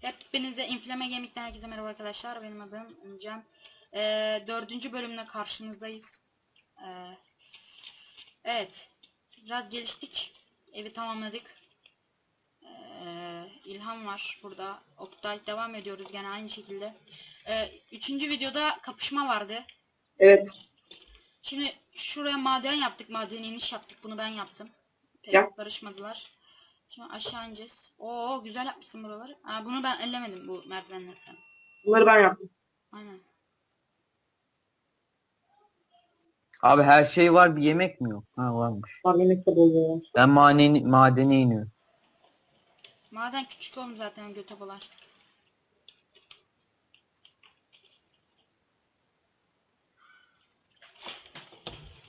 Hepinize Inflame Gemik'ten herkese merhaba arkadaşlar. Benim adım Ümcan. Ee, dördüncü bölümle karşınızdayız. Ee, evet. Biraz geliştik. Evi tamamladık. Ee, İlham var burada. Oktay devam ediyoruz gene aynı şekilde. Ee, üçüncü videoda kapışma vardı. Evet. Şimdi şuraya maden yaptık. Maden iniş yaptık. Bunu ben yaptım. Pek Ya. karışmadılar. Şimdi aşağı ineceğiz. Oo güzel yapmışsın buraları. Aa, bunu ben ellemedim bu merdivenlerden. Bunları ben yaptım. Aynen. Abi her şey var bir yemek mi yok? Ha varmış. Var yemekte bol var. Ben madeni, madene iniyorum. Maden küçük oğlum zaten göte bulaştık.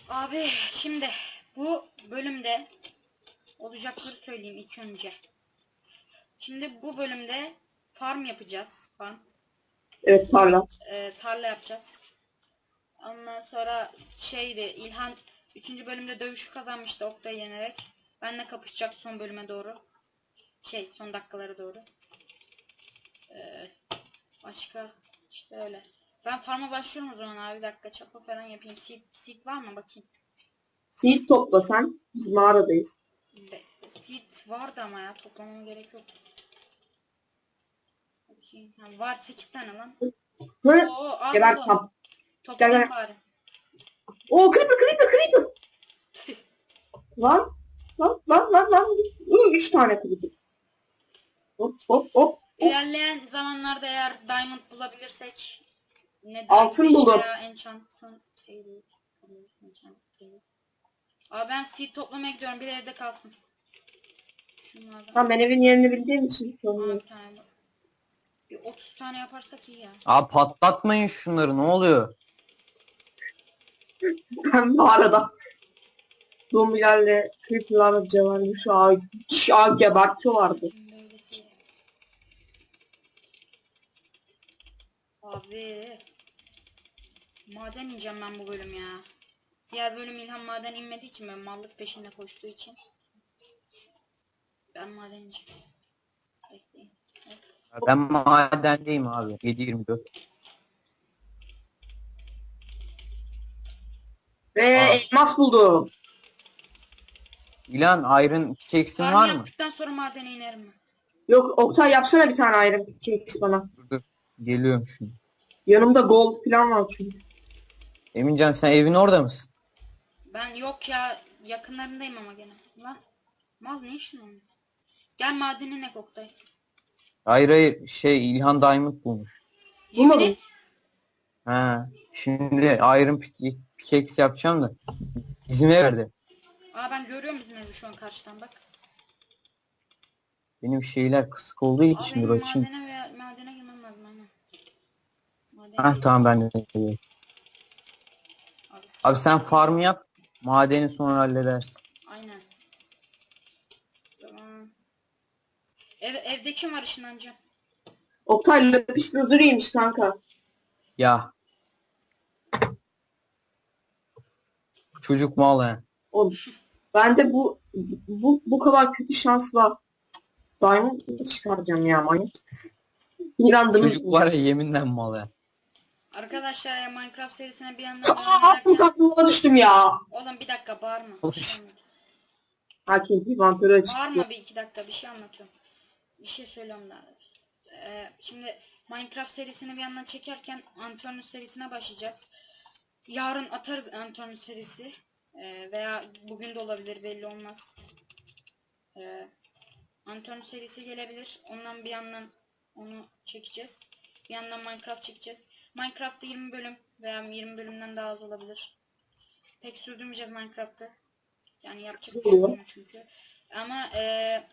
Abi şimdi bu bölümde olacakları söyleyeyim ilk önce. Şimdi bu bölümde farm yapacağız. Farm. Evet tarla. e, tarla yapacağız. Ondan sonra şeydi İlhan 3. bölümde dövüşü kazanmıştı Oktay'ı yenerek. Benle kapışacak son bölüme doğru. Şey son dakikalara doğru. Ee, başka işte öyle. Ben farma başlıyorum o zaman abi bir dakika çapa falan yapayım. Seed, seed var mı bakayım. Seed topla sen. Biz mağaradayız. Be, seed vardı ama ya toplamama gerek yok. Bakayım. Ha, var 8 tane lan. Hı? Oo al Geber tam. Toplayayım gel. bari. Oo creeper creeper creeper. lan. Lan lan lan lan. Hı, üç tane creeper. Hop hop hop. İlerleyen zamanlarda eğer diamond bulabilirsek Altın table. Abi ben seed toplamaya gidiyorum. Bir evde kalsın. Şunlardan. Tamam ben evin yerini bildiğim için. Bir tane bu. Bir 30 tane yaparsak iyi ya. Abi patlatmayın şunları ne oluyor? Ben mağarada. Zombilerle creeperlarla an. Şu an gebertiyorlardı. Böylesi. Abi. Maden ineceğim ben bu bölüm ya. Diğer bölüm İlhan maden inmediği için ben mallık peşinde koştuğu için. Ben maden ineceğim. Bekleyin. Ben madendeyim abi. 7-24. Ve elmas buldum. İlan Iron Cake'sin Farm var mı? yaptıktan sonra madene inerim ben. Yok Oktay yapsana bir tane ayrı cakes bana. Dur dur. Geliyorum şimdi. Yanımda gold falan var çünkü. Emincan sen evin orada mısın? Ben yok ya yakınlarındayım ama gene. Lan mal ne işin onun? Gel madenine Oktay. Hayır hayır şey İlhan Diamond bulmuş. Yemin Bulmadım. et. Ha. Şimdi Iron Pick- Pickaxe yapacağım da. Bizim ev nerede? Aa ben görüyorum bizim evi şu an karşıdan bak. Benim şeyler kısık olduğu Aa için dur benim açayım. madene veya madene girmem lazım aynen. Madene Ha tamam ben de. Abi, sen farm yap. Madeni sonra halledersin. Aynen. Tamam. Ev, evde kim var ışınlanacağım? Oktay lapis lazuriymiş kanka. Ya. Çocuk mal he. Oğlum. Ben de bu bu bu kadar kötü şansla Diamond çıkaracağım ya manyak. İnandınız Çocuk mı? var ya yeminle mal he. Arkadaşlar ya Minecraft serisine bir yandan Aa ederken... aklıma düştüm ya. Oğlum bir dakika bağırma. Bir şey anlat- Herkes bir vantörü açık. Bağırma bir iki dakika bir şey anlatıyorum. Bir şey söylüyorum da. Ee, şimdi Minecraft serisini bir yandan çekerken Antonius serisine başlayacağız. Yarın atarız Antonius serisi. Ee, veya bugün de olabilir belli olmaz. Ee, Antonius serisi gelebilir. Ondan bir yandan onu çekeceğiz. Bir yandan Minecraft çekeceğiz. Minecraft'ta 20 bölüm veya 20 bölümden daha az olabilir. Pek sürdürmeyeceğiz Minecraft'ı. Yani yapacak bir şey çünkü. Ama eee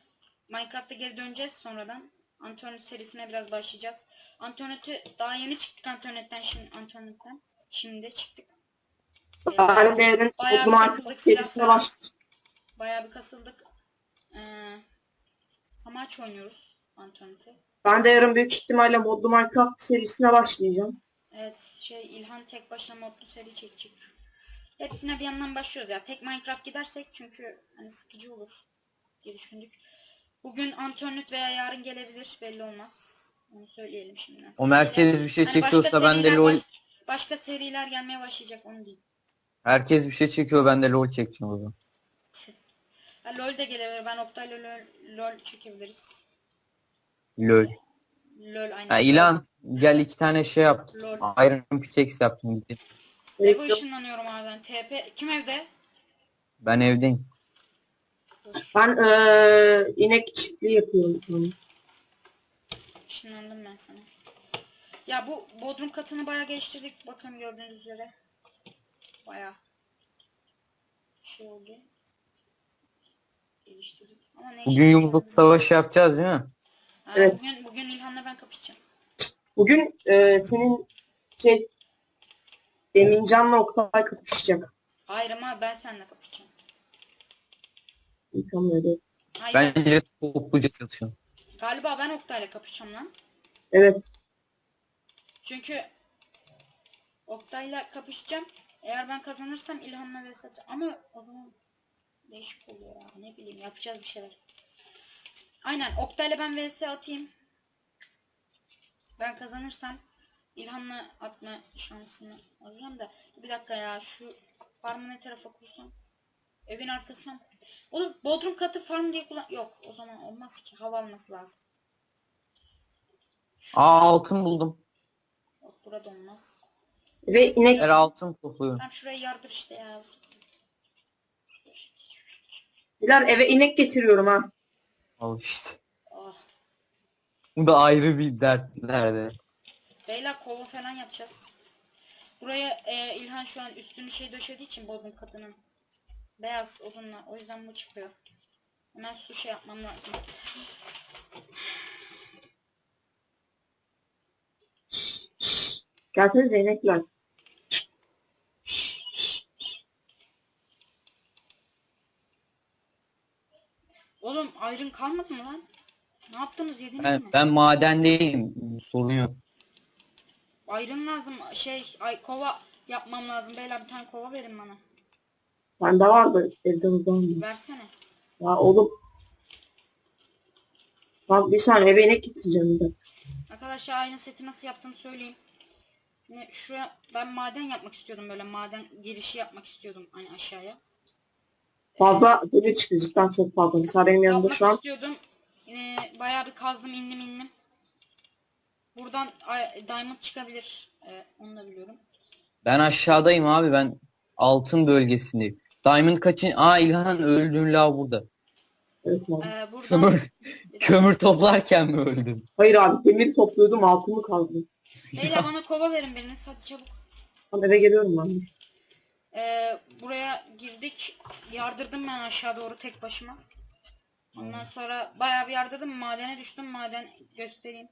Minecraft'a geri döneceğiz sonradan. Antonet serisine biraz başlayacağız. Antonet'i daha yeni çıktık Antonet'ten şimdi Antonet'ten. Şimdi çıktık. De evin Bayağı bir kasıldık, serisine silah başladım. bayağı bir kasıldık. Eee amaç oynuyoruz Antonet'i. Ben de yarın büyük ihtimalle modlu Minecraft serisine başlayacağım. Evet şey İlhan tek başına modlu seri çekecek. Hepsine bir yandan başlıyoruz ya. Tek Minecraft gidersek çünkü hani sıkıcı olur diye düşündük. Bugün antrenörlük veya yarın gelebilir belli olmaz. Onu söyleyelim şimdi. O merkez bir şey Hani çekiyorsa ben de lol baş- başka seriler gelmeye başlayacak onu diyeyim. herkes bir şey çekiyor ben de lol çekeceğim o zaman. Ha, LoL de gelebilir. Ben Oktay'la LoL, LoL çekebiliriz. Lol. LoL aynı. Ha, İlan gel iki tane şey yap. LoL. Iron pickaxe yaptım gidin. Ego ışınlanıyorum abi ben. TP. Kim evde? Ben evdeyim. Ben eee inek çiftliği yapıyorum. Işınlandım ben sana. Ya bu bodrum katını bayağı geliştirdik. Bakın gördüğünüz üzere. Bayağı şey oldu. Geliştirdik. Ama ne Bugün yumruk savaşı yapacağız değil mi? Ha, Evet. Bugün, bugün İlhan'la ben kapışacağım. Bugün eee, senin şey Emincan'la Oktay kapışacak. Hayır ama ben seninle kapışacağım. İlkan öyle. Hayır. Bence topluca çalışalım. Galiba ben Oktay'la kapışacağım lan. Evet. Çünkü Oktay'la kapışacağım. Eğer ben kazanırsam İlhan'la atacağım. Ama o zaman değişik oluyor ya. Ne bileyim yapacağız bir şeyler. Aynen Oktay'la ben vs atayım. Ben kazanırsam İlhan'la atma şansını alacağım da. Bir dakika ya şu farmı ne tarafa kursam? Evin arkasına mı? Oğlum Bodrum katı farm diye kullan... Yok o zaman olmaz ki. Hava alması lazım. Aa altın buldum. Yok burada olmaz. Ve inek Her altın topluyorum. Tam şurayı yardır işte ya. Biler eve inek getiriyorum ha. Al işte. Oh. Bu da ayrı bir dert nerede? Beyler kova falan yapacağız. Buraya e, İlhan şu an üstünü şey döşediği için bodrum katının. Beyaz odunla. O yüzden bu çıkıyor. Hemen su şey yapmam lazım. Gelsenize inekler. Ayrın kalmadı mı lan? Ne yaptınız yediniz Ben, mi? ben madendeyim. Sorun yok. Ayrın lazım. Şey ay kova yapmam lazım. Beyler bir tane kova verin bana. Bende vardı evde uzandı. Versene. Ya oğlum. Bak bir saniye eve inek getireceğim bir de. Arkadaşlar aynı seti nasıl yaptığımı söyleyeyim. Şuraya ben maden yapmak istiyordum böyle maden girişi yapmak istiyordum hani aşağıya. Fazla böyle çıktı cidden çok fazla. Mesela benim yanımda Yapmak şu an istiyordum. Ee, bayağı bir kazdım indim indim. Buradan ay- diamond çıkabilir. Ee, onu da biliyorum. Ben aşağıdayım abi ben altın bölgesindeyim. Diamond kaçın? Aa İlhan öldün la burada. evet abi. Ee, buradan Kömür, kömür toplarken mi öldün? Hayır abi demir topluyordum altımı kazdım. Beyler bana kova verin biriniz hadi çabuk. Ben eve geliyorum ben. Ee, buraya girdik. Yardırdım ben aşağı doğru tek başıma. Ondan sonra bayağı bir yardırdım. Madene düştüm. Maden göstereyim.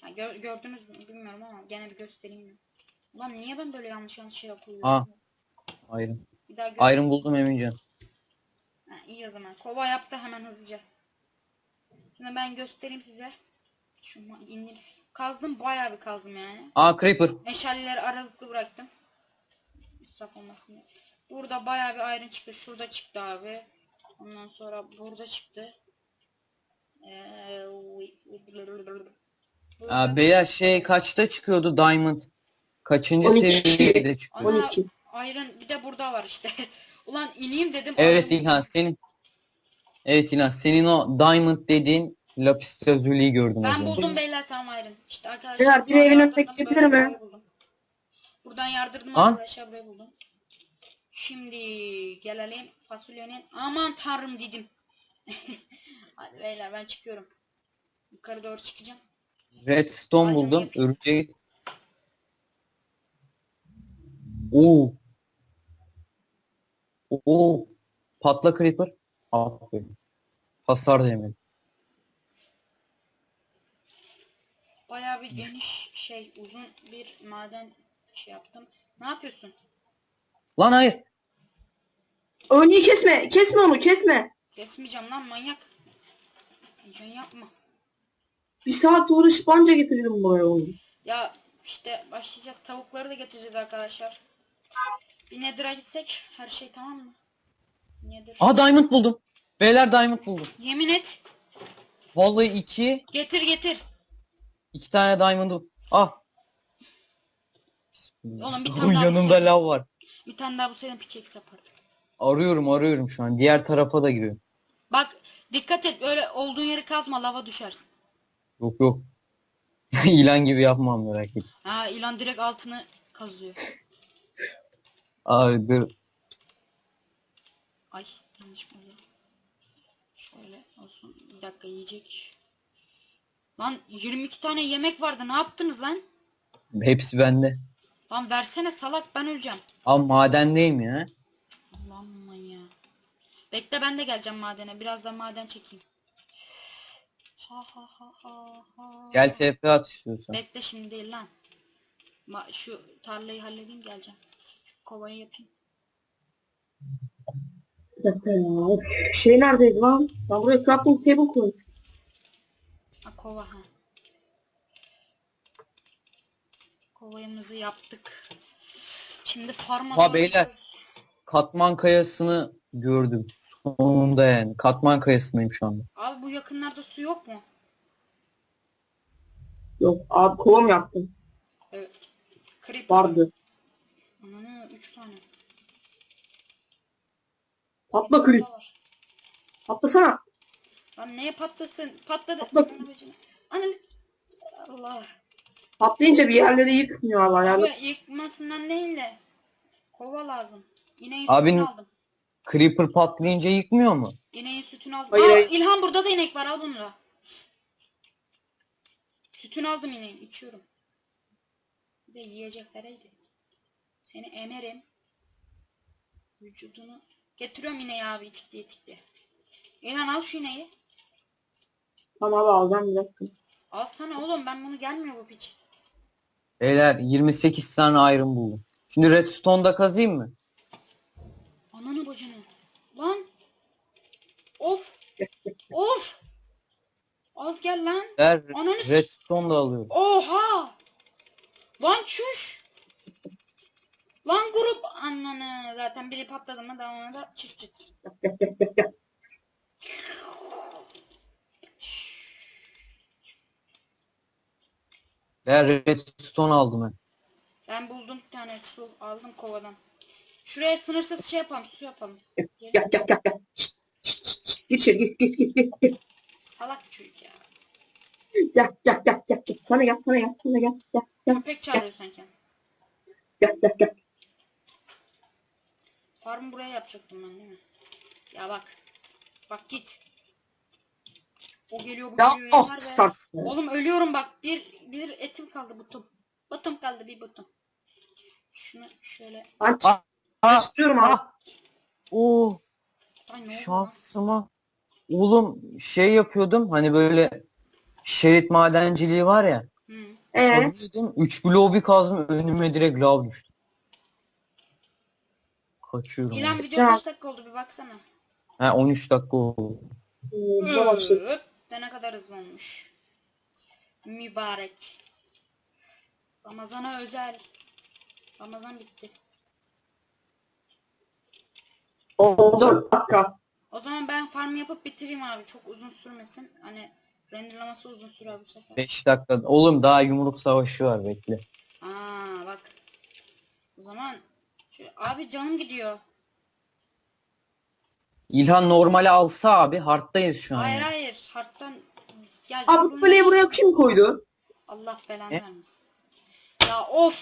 Ha, gö- gördünüz mü bilmiyorum ama gene bir göstereyim. Ulan niye ben böyle yanlış yanlış şey koyuyorum? Aa. Iron. Bir daha gö- Iron buldum Emincan. Ha, iyi o zaman. Kova yaptı hemen hızlıca. Şimdi ben göstereyim size. Şu ma- indim. Kazdım bayağı bir kazdım yani. Aa Creeper. Meşaleleri aralıklı bıraktım. İsraf olmasın. Burada bayağı bir ayrın çıktı. Şurada çıktı abi. Ondan sonra burada çıktı. Ee, Aa, beyler şey kaçta çıkıyordu Diamond? Kaçıncı 12. seviyede çıkıyor? Ana, 12. Ayrın bir de burada var işte. Ulan ineyim dedim. Evet ayrın- İlhan senin Evet İlhan senin o Diamond dediğin lapis lazuli gördüm az Ben önce. buldum beyler tamam ayrın. İşte arkadaşlar. Beyler, biri evin önüne gidebilir mi? Buradan yardırdım An? arkadaşlar burayı buldum. Şimdi gelelim fasulyenin. Aman tanrım dedim. Hadi beyler ben çıkıyorum. Yukarı doğru çıkacağım. Redstone Aynen, buldum. yapayım. Örümcek. Oo. Oo. Patla Creeper. Aferin. Hasar değmedi. Bayağı bir geniş şey uzun bir maden şey yaptım. Ne yapıyorsun? Lan hayır. Örneği kesme. Kesme onu kesme. Kesmeyeceğim lan manyak. Heyecan yapma. Bir saat uğraşıp anca getirdim buraya onu. Ya işte başlayacağız. Tavukları da getireceğiz arkadaşlar. Bir Nether'a gitsek her şey tamam mı? Nether. Aa diamond buldum. Beyler diamond buldum. Yemin et. Vallahi iki, Getir getir. iki tane diamond'um. Ah. Oğlum bir tane daha yanımda lav var. Bir tane daha bu senin pickaxe yapardım. Arıyorum arıyorum şu an. Diğer tarafa da giriyorum. Bak dikkat et öyle olduğun yeri kazma lava düşersin. Yok yok. İlan gibi yapmam merak etme. Ha ilan direkt altını kazıyor. Abi dur. Ay yanlış oldu. Şöyle olsun. Bir dakika yiyecek. Lan 22 tane yemek vardı ne yaptınız lan? Hepsi bende. Lan versene salak ben öleceğim. Ama madendeyim ya. Allah'ım ya. Bekle ben de geleceğim madene. Biraz da maden çekeyim. Ha ha ha ha ha. Gel TP at istiyorsan. Bekle şimdi değil lan. Ma şu tarlayı halledeyim geleceğim. Şu kovayı yapayım. Bir dakika ya. Of, Şey neredeydi lan? Ben buraya crafting table koymuştum. Ha kova ha. Kovayımızı yaptık. Şimdi farma Ha, beyler. Katman kayasını gördüm. Sonunda yani. Katman kayasındayım şu anda. Abi bu yakınlarda su yok mu? Yok abi kovam yaptım. Evet. Creeper. Vardı. Ananı 3 tane. Patla var. Patlasana. Lan neye patlasın? Patladı. Patla. Ananı. Allah. Patlayınca bir yerleri yıkmıyor Allah yani. Abi yıkmasından değil de. Kova lazım. İneğin Abin- sütünü aldım. Creeper patlayınca yıkmıyor mu? İneğin sütünü aldım. Hayır, Aa, hayır. İlhan burada da inek var al bunu da. Sütünü aldım ineğin içiyorum. Bir de yiyecek vereydi. Seni emerim. Vücudunu getiriyorum ineği abi itikli itikli. İlhan al şu ineği. Tamam abi alacağım bir dakika. Alsana oğlum ben bunu gelmiyor bu piç. Beyler 28 tane iron buldum. Şimdi redstone'da kazayım mı? Ananı bacını. Lan. Of. of. Az gel lan. Ver Ananı s- redstone da alıyorum. Oha! Lan çüş! Lan grup ananı zaten biri patladı mı daha da çıt çıt. Gel gel gel gel. Ben redstone aldım ben. Ben buldum bir tane su aldım kovadan. Şuraya sınırsız şey yapalım su yapalım. Gel. Gel gel gel. Şşt, şşt, şşt, şşt. Git içeri git git git git. git. Salak çocuk ya. Gel gel gel gel. gel. Sana gel sana gel sana gel. Gel gel Köpek çağırıyor sanki. gel gel gel. Farmı buraya yapacaktım ben değil mi? Ya bak. Bak git. O geliyor bu Ya geliyor oh yeter be. Oğlum ölüyorum bak. Bir bir etim kaldı butum. Butum kaldı bir butum. Şunu şöyle. Ben Ah, istiyorum abi. ah. Oo, Ay ne oldu lan? şansıma. Oğlum şey yapıyordum hani böyle şerit madenciliği var ya. Hı. Ee, Kazıyordum. 3 bloğu bir kazdım önüme direkt lav düştü. Kaçıyorum. İlan video Ya. kaç dakika oldu bir baksana. Ha 13 dakika oldu. hmm. Öp, de ne kadar hızlı olmuş. Mübarek. Ramazana özel. Ramazan bitti. 14 dakika. O zaman ben farm yapıp bitireyim abi. Çok uzun sürmesin. Hani renderlaması uzun sürer bu sefer. 5 dakika. Oğlum daha yumruk savaşı var bekle. Aa bak. O zaman şu, abi canım gidiyor. İlhan normale alsa abi hard'dayız şu an. Hayır yani. hayır. Hard'dan gel. Abi bu kuleyi buraya kim koydu? Allah belanı Ne? vermesin. Ya of.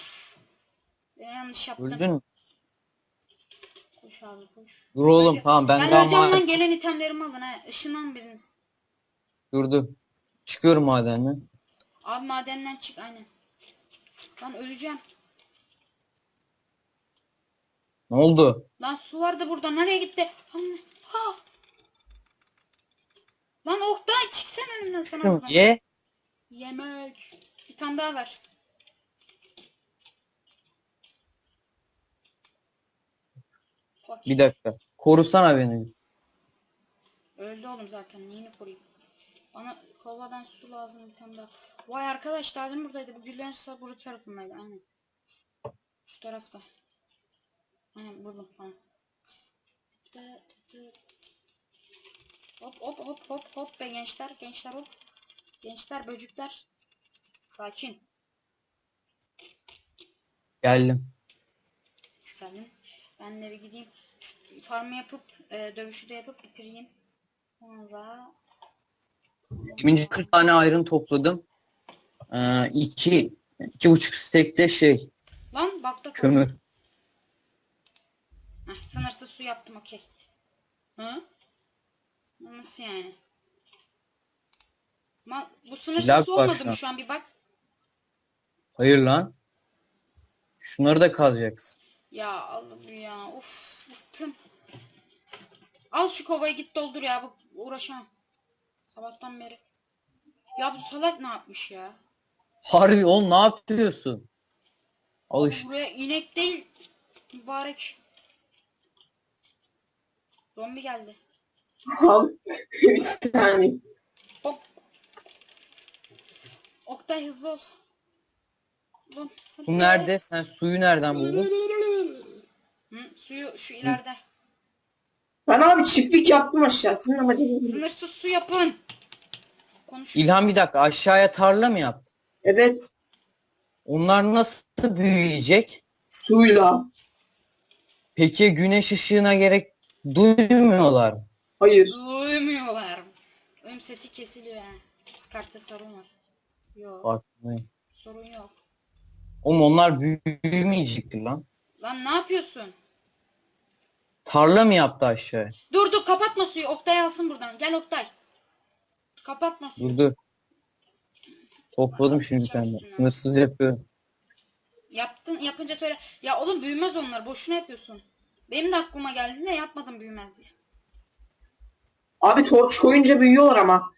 Ben yanlış yaptım. Öldün mü? Koş abi koş. Dur oğlum Öleceğim. tamam ben, Ben daha ma- lan gelen itemlerimi alın ha. Işınlan biriniz. Durdum. Çıkıyorum madenden. Abi madenden çık aynen. Lan öleceğim. Ne oldu? Lan su vardı burada nereye gitti? Anne. Ha. Lan Oktay çıksana önümden sana. Ye. Yemek. Bir tane daha ver. Bak, Bir dakika. Korusana beni. Öldü oğlum zaten. Neyini koruyayım? Bana kovadan su lazım bir tane daha. Vay arkadaş demin buradaydı. Bu güllerin saburu tarafındaydı. Aynen. Şu tarafta. Aynen buldum tamam. Dı, dı. Hop hop hop hop hop be gençler gençler hop. Gençler böcükler. Sakin. Geldim. Hoş geldin. Ben de bir gideyim. Farmı yapıp e, dövüşü de yapıp bitireyim. Sonra 20. 40 tane iron topladım. Ee, iki, iki buçuk stekte şey Lan bakta kömür. Heh, sınırsız su yaptım okey. Hı? Nasıl yani? Ma bu sınırsız Lag var olmadı şu mı an. şu an bir bak. Hayır lan. Şunları da kazacaksın. Ya Allah'ım ya of bıktım. Al şu kovayı git doldur ya bu uğraşamam. Sabahtan beri. Ya bu salak ne yapmış ya? Harbi oğlum ne yapıyorsun? Al işte. Buraya inek değil mübarek. Zombi geldi. Abi bir saniye. Hop. Oktay hızlı ol. Hadi. Su nerede? Sen suyu nereden buldun? Hı, suyu şu ileride. Ben abi çiftlik yaptım aşağı. Sizin amacınız ne? Sınırsız su yapın. Konuş. İlhan bir dakika aşağıya tarla mı yaptın? Evet. Onlar nasıl büyüyecek? Suyla. Peki güneş ışığına gerek duymuyorlar? Hayır. Duymuyorlar. Ölüm sesi kesiliyor yani. Skartta sorun var. Yok. Bak. Sorun yok. Oğlum onlar büyümeyecektir lan. Lan ne yapıyorsun? Tarla mı yaptı aşağıya? Dur dur kapatma suyu. Oktay alsın buradan. Gel Oktay. Kapatma suyu. Dur dur. Topladım şimdi bir tane. Sınırsız yapıyorum. Yaptın yapınca söyle. Ya oğlum büyümez onlar. Boşuna yapıyorsun. Benim de aklıma geldi de yapmadım büyümez diye. Abi torç koyunca büyüyorlar ama.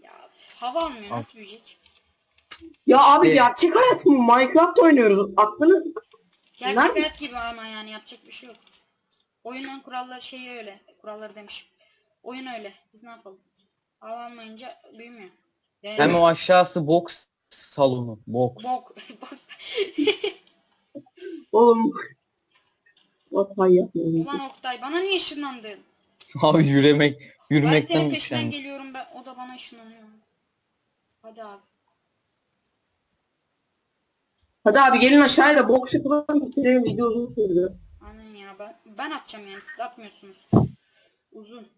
Ya hava almıyor. Al. Nasıl büyüyecek? Ya abi İşte- gerçek hayat mı? Minecraft oynuyoruz. Aklınız Gerçek Nerede? hayat gibi ama yani yapacak bir şey yok. Oyunun kuralları şeyi öyle. Kuralları demiş. Oyun öyle. Biz ne yapalım? Hava almayınca büyümüyor. Yani Hem o aşağısı boks salonu. Boks. bok. bok. oğlum. Hatay yapıyorum. Ulan Oktay bana niye ışınlandın? Abi yürümek, Ben yürümekten senin peşinden üşendim. geliyorum ben o da bana ışınlanıyor. Hadi abi. Hadi abi gelin aşağıya da boks yapalım bitirelim video uzun sürdü. Aynen ya ben, ben atacağım yani siz atmıyorsunuz. Uzun.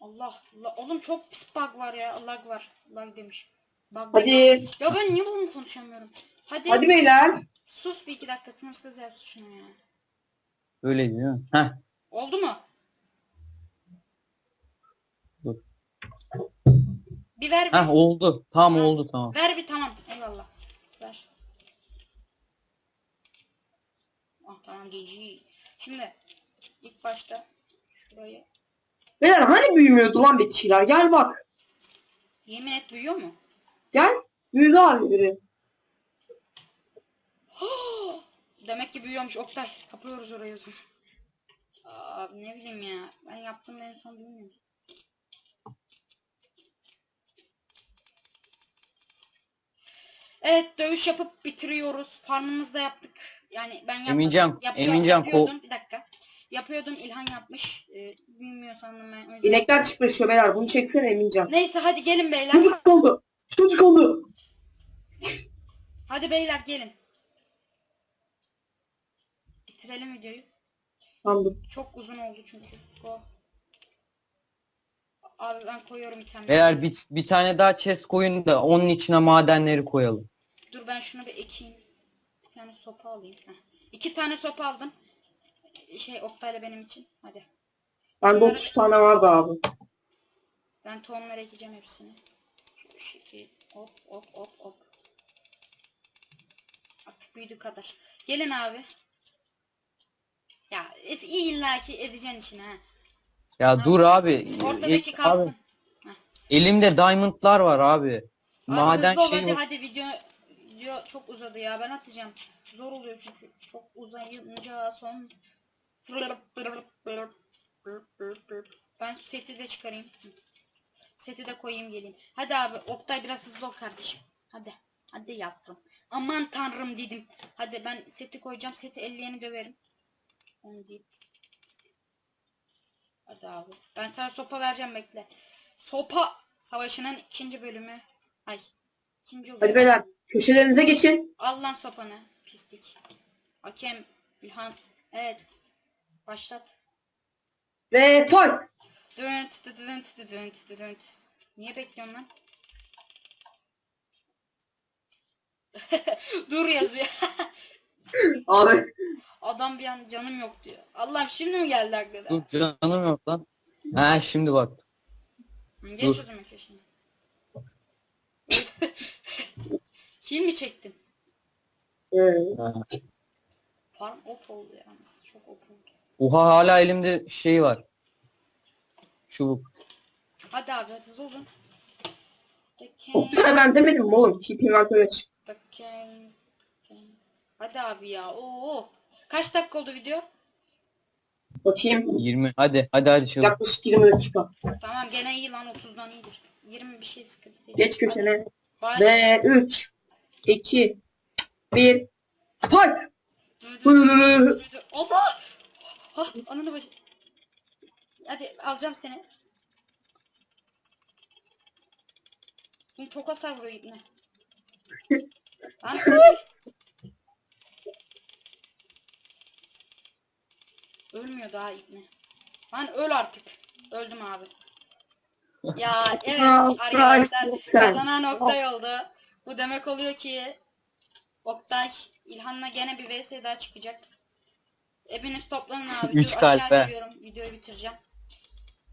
Allah Allah. Oğlum çok pis bug var ya. Lag var. Lag demiş. Bug Hadi. Ya ben niye bunu konuşamıyorum? Hadi. Hadi beyler. Sus bir iki dakika sınırsız yap şunu ya. Öyle mi? Heh. Oldu mu? Dur. Bir ver bir. Heh oldu. Tam Ha. oldu tamam. Ver bir tamam. Eyvallah. Ver. Ah tamam GG. Şimdi ilk başta şurayı Beyler hani büyümüyordu lan bitkiler? Gel bak. yemin et duyuyor mu? Gel. Büyüdü abi biri. Demek ki büyüyormuş Oktay. Kapıyoruz orayı o zaman. Abi ne bileyim ya. Ben yaptığımda en son bilmiyorum. Evet dövüş yapıp bitiriyoruz. Farmımızı da yaptık. Yani ben yapmadım. Emincan, Yapıyor- Emincan, ko- yapıyordum. Bir dakika. Yapıyordum İlhan yapmış. Ee, bilmiyor sandım ben. Öyle. İnekler çıkmış beyler. Bunu çeksene Emincan. Neyse hadi gelin beyler. Çocuk oldu. Çocuk oldu. Hadi beyler gelin. Bitirelim videoyu. Tamam. Çok uzun oldu çünkü. Go. Abi ben koyuyorum itemleri. Beyler bir, bir tane daha chest koyun da onun içine madenleri koyalım. Dur ben şunu bir ekeyim. Bir tane sopa alayım. Heh. İki tane sopa aldım. Şey Oktay'la benim için. Hadi. Bende 30 tane vardı abi. Ben tohumları ekeceğim hepsini. Şu şekil. Hop hop hop hop. Artık büyüdü kadar. Gelin abi. Ya et, iyi illaki edeceksin işini ha. Ya dur abi. Ortadaki E- kalsın. abi, elimde diamondlar var abi. Abi Maden hızlı ol şey hadi hadi video video çok uzadı ya ben atacağım. Zor oluyor çünkü çok uzayınca son ben seti de çıkarayım. Seti de koyayım geleyim. Hadi abi Oktay biraz hızlı ol kardeşim. Hadi. Hadi yavrum. Aman tanrım dedim. Hadi ben seti koyacağım. Seti elleyeni döverim. Onu deyip. Hadi abi. Ben sana sopa vereceğim bekle. Sopa savaşının ikinci bölümü. Ay. İkinci Hadi bölümü. beyler köşelerinize geçin. Al lan sopanı. Pislik. Hakem. İlhan. Evet. Başlat. Ve fight. Dönt dönt dönt dönt. Niye bekliyorsun lan? Dur yazıyor. Abi Adam bir an canım yok diyor. Allah'ım şimdi mi geldi aklına? Dur canım yok lan. Ha şimdi bak. Geç dur. o zaman köşene. Kill mi çektin? e, Ha. Farm op oldu yalnız. Çok op oldu. Oha hala elimde şey var. Çubuk. Hadi abi hadi hızlı olun. The Oktay ben demedim mi oğlum? Keep inventörü aç. The Kings. Kings. Hadi abi ya. Oo. Kaç dakika oldu video? Bakayım. 20. Hadi hadi hadi çabuk. Yaklaşık 20 dakika. Tamam gene iyi lan 30'dan iyidir. 20 bir şey sıkıntı değil. Geç köşene. Baş. Ve 3, 2, 1, fight. Dur, dur, dur, dur, dur. Allah! Ah, ananı başı. Hadi alacağım seni. Bunu çok hasar vuruyor ibne. Lan Ölmüyor daha ibne. Lan öl artık. Öldüm abi. Ya evet arkadaşlar kazanan Oktay oldu. Bu demek oluyor ki Oktay İlhan'la gene bir vs daha çıkacak. Hepiniz toplanın abi. Üç Dur, kalp be. Videoyu bitireceğim.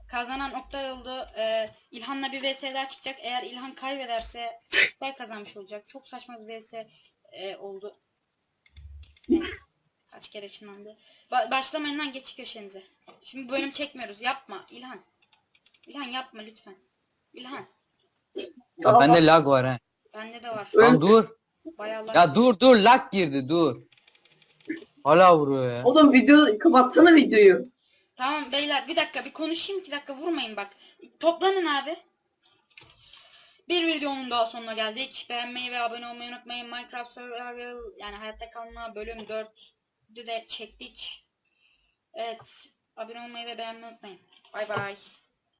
Kazanan Oktay oldu. Ee, İlhan'la bir vs daha çıkacak. Eğer İlhan kaybederse Oktay kazanmış olacak. Çok saçma bir vs e, oldu. Evet. Kaç kere ışınlandı. Ba başlamayın lan geç köşenize. Şimdi bölüm çekmiyoruz. Yapma İlhan. İlhan yapma lütfen. İlhan. Ya bende lag var ha. Bende de var. Lan dur. Bayağı lag- Ya dur dur lag girdi dur. Hala vuruyor ya. Oğlum video kapatsana videoyu. Tamam beyler bir dakika bir konuşayım iki dakika vurmayın bak. Toplanın abi. Bir videonun daha sonuna geldik. Beğenmeyi ve abone olmayı unutmayın. Minecraft Survival yani hayatta kalma bölüm 4'ü de çektik. Evet. Abone olmayı ve beğenmeyi unutmayın. Bay bay.